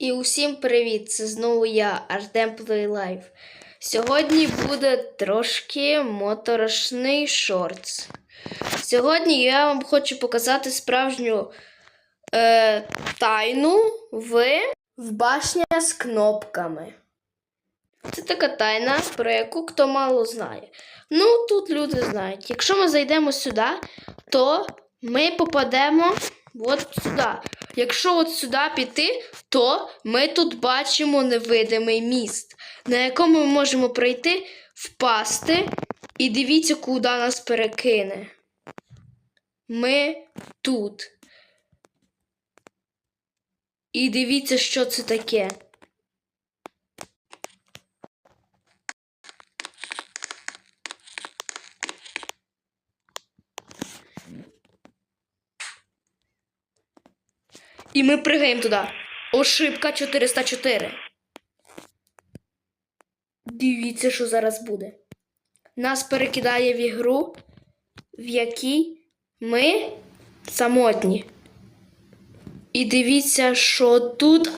І усім привіт! Це знову я, Артем Плейлайф. Сьогодні буде трошки моторошний шортс. Сьогодні я вам хочу показати справжню е, тайну в, в башня з кнопками. Це така тайна, про яку хто мало знає. Ну, тут люди знають. Якщо ми зайдемо сюди, то ми попадемо от сюди. Якщо от сюди піти, то ми тут бачимо невидимий міст, на якому ми можемо пройти, впасти, і дивіться, куди нас перекине. Ми тут. І дивіться, що це таке. І ми пригаємо туди. Ошибка 404. Дивіться, що зараз буде. Нас перекидає в ігру, в якій ми самотні. І дивіться, що тут